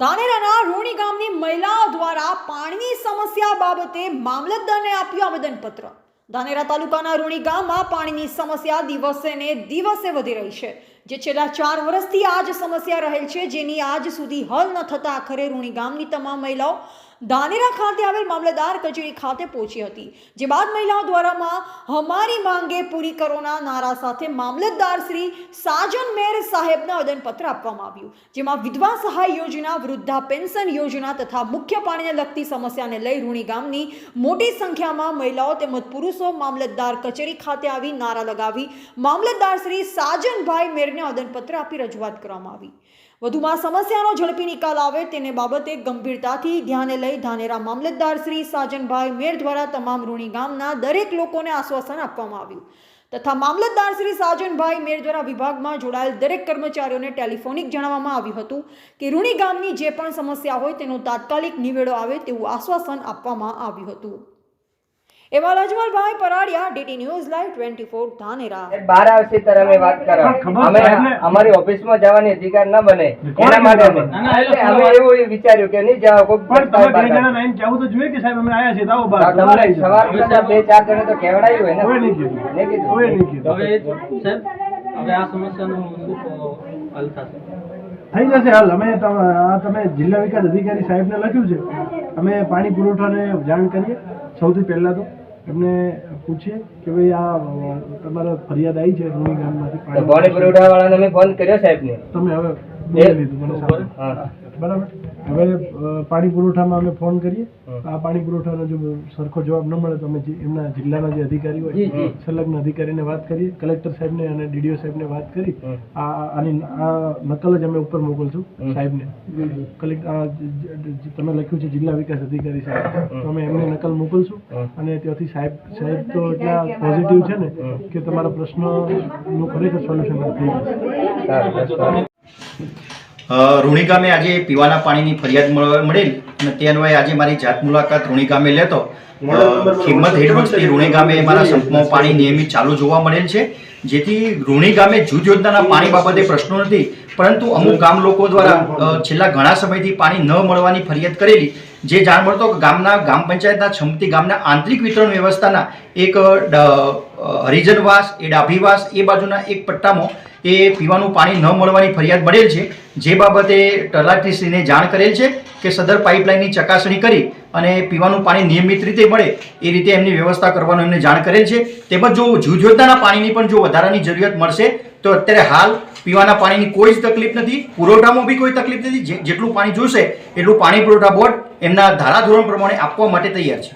ધાનેરાના રૂણી ગામની મહિલાઓ દ્વારા પાણીની સમસ્યા બાબતે મામલતદારને આપ્યું આવેદનપત્ર. ધાનેરા તાલુકાના રૂણી ગામમાં પાણીની સમસ્યા દિવસે ને દિવસે વધી રહી છે, જે છેલ્લા ચાર વર્ષથી આ જ સમસ્યા રહેલ છે, જેની આજ સુધી હલ ન થતા આખરે રૂણી ગામની તમામ મહિલાઓ ધાનેરા ખાતે આવેલ મામલતદાર કચેરી ખાતે પહોંચી હતી, જે બાદ મહિલાઓ દ્વારામાં હમારી માંગે પૂરી કરોના નારા સાથે મામલતદાર શ્રી સાજન મેર સાહેબને આવેદનપત્ર આપવામાં આવ્યું, જેમાં વિધવા સહાય યોજના, વૃદ્ધા પેન્શન યોજના તથા મુખ્ય પાણીને લગતી સમસ્યાને લઈ રૂણી ગામની મોટી સંખ્યામાં મહિલાઓ તેમજ પુરુષો મામલતદાર કચેરી ખાતે આવી નારા લગાવી મામલતદાર શ્રી સાજનભાઈ મેરને આવેદનપત્ર આપી રજૂઆત કરવામાં આવી. વધુમાં સમસ્યાનો ઝડપી નિકાલ આવે તેને બાબતે ગંભીરતાથી ધ્યાને લઈ ધાનેરા મામલતદાર શ્રી સાજનભાઈ મેર દ્વારા તમામ ઋણી ગામના દરેક લોકોને આશ્વાસન આપવામાં આવ્યું. તથા મામલતદાર શ્રી સાજનભાઈ મેર દ્વારા વિભાગમાં જોડાયેલ દરેક કર્મચારીઓને ટેલિફોનિક જણાવવામાં આવ્યું હતું કે ઋણી ગામની જે પણ સમસ્યા હોય તેનો તાત્કાલિક નિવેડો આવે તેવું આશ્વાસન આપવામાં આવ્યું હતું. એવા Ajmalbhai Paradiya DT news live twenty four Dhanera એ બહાર આવશે ત્યારે અમે વાત કરો અમે અમારી ઓફિસમાં જવાની અધિકાર ન બને એના માટે અમે એવું વિચાર્યું કે નહીં જાવ કોઈ પણ તમે બે જણા નાઈને કહેવું તો જોઈએ કે સાહેબ અમે આયા છીએ તો આવો બહાર. જાઓ. સવાર કરતા બે ચાર જણે તો કહેવડાયું હોય ને કોઈ નહીં કીધું. નહીં કીધું? કોઈ નહીં કીધું. હવે સાહેબ હવે આ સમસ્યાનો હલ થશે થઈ જશે હાલ. અમે તમે જિલ્લા વિકાસ અધિકારી સાહેબને લખ્યું છે. અમે પાણી પુરવઠાને જાણ કરીએ. સૌથી પહેલા તો એમને પૂછીએ કે ભાઈ આ તમારા ફરિયાદ આવી છે રૂણી ગામમાંથી પાણી પુરવઠા વાળાને ફોન કર્યો સાહેબ ને તમે હવે બોલી લીધું મને. હા. બરાબર? હવે પાણી પુરવઠામાં અમે ફોન કરીએ. આ પાણી પુરવઠાનો જો સરખો જવાબ ન મળે તો અમે એમના જિલ્લાના જે અધિકારી હોય. સંલગ્ન અધિકારીને વાત કરીએ કલેક્ટર સાહેબને અને ડીડીઓ સાહેબને વાત કરી. આ આની આ નકલ જ અમે ઉપર મોકલશું સાહેબને. કલેક્ટર તમે લખ્યું છે જિલ્લા વિકાસ અધિકારી સાહેબ. તો અમે એમને નકલ મોકલશું અને ત્યાંથી સાહેબ સાહેબ તો એટલા પોઝિટિવ છે ને કે તમારા પ્રશ્નનું ખરેખર સોલ્યુશન થઈ જશે. રૂણી ગામે આજે પીવાના પાણીની ફરિયાદ મળ- મળેલ અને તે અન્વયે આજે મારી જાત મુલાકાત રૂણી ગામે લેતો. અ, કિંમત હેઠળથી રૂણી ગામે મારા સંપમાં પાણી નિયમિત ચાલુ જોવા મળેલ છે. જેથી રૂણી ગામે જૂથ યોજનાના પાણી બાબતે પ્રશ્નો નથી પરંતુ અમુક ગામ લોકો દ્વારા છેલ્લા ઘણા સમયથી પાણી ન મળવાની ફરિયાદ કરેલી. જે જાણ મળતો ગામના ગ્રામ પંચાયતના છમતી ગામના આંતરિક વિતરણ વ્યવસ્થાના એક હરિજનવાસ એ ડાભીવાસ એ બાજુના એક પટ્ટામાં એ પીવાનું પાણી ન મળવાની ફરિયાદ મળેલ છે. જે બાબતે તલાટીશ્રીને જાણ કરેલ છે કે સદર પાઇપલાઇનની ચકાસણી કરી અને પીવાનું પાણી નિયમિત રીતે મળે એ રીતે એમની વ્યવસ્થા કરવાનું એમને જાણ કરેલ છે. તેમજ જો જૂથ યોજનાના પાણીની પણ જો વધારાની જરૂરિયાત મળશે, તો અત્યારે હાલ પીવાના પાણીની કોઈ જ તકલીફ નથી. પુરવઠામાં બી કોઈ તકલીફ નથી. જેટલું પાણી જોશે, એટલું પાણી પુરવઠા બોર્ડ એમના ધારાધોરણ પ્રમાણે આપવા માટે તૈયાર છે.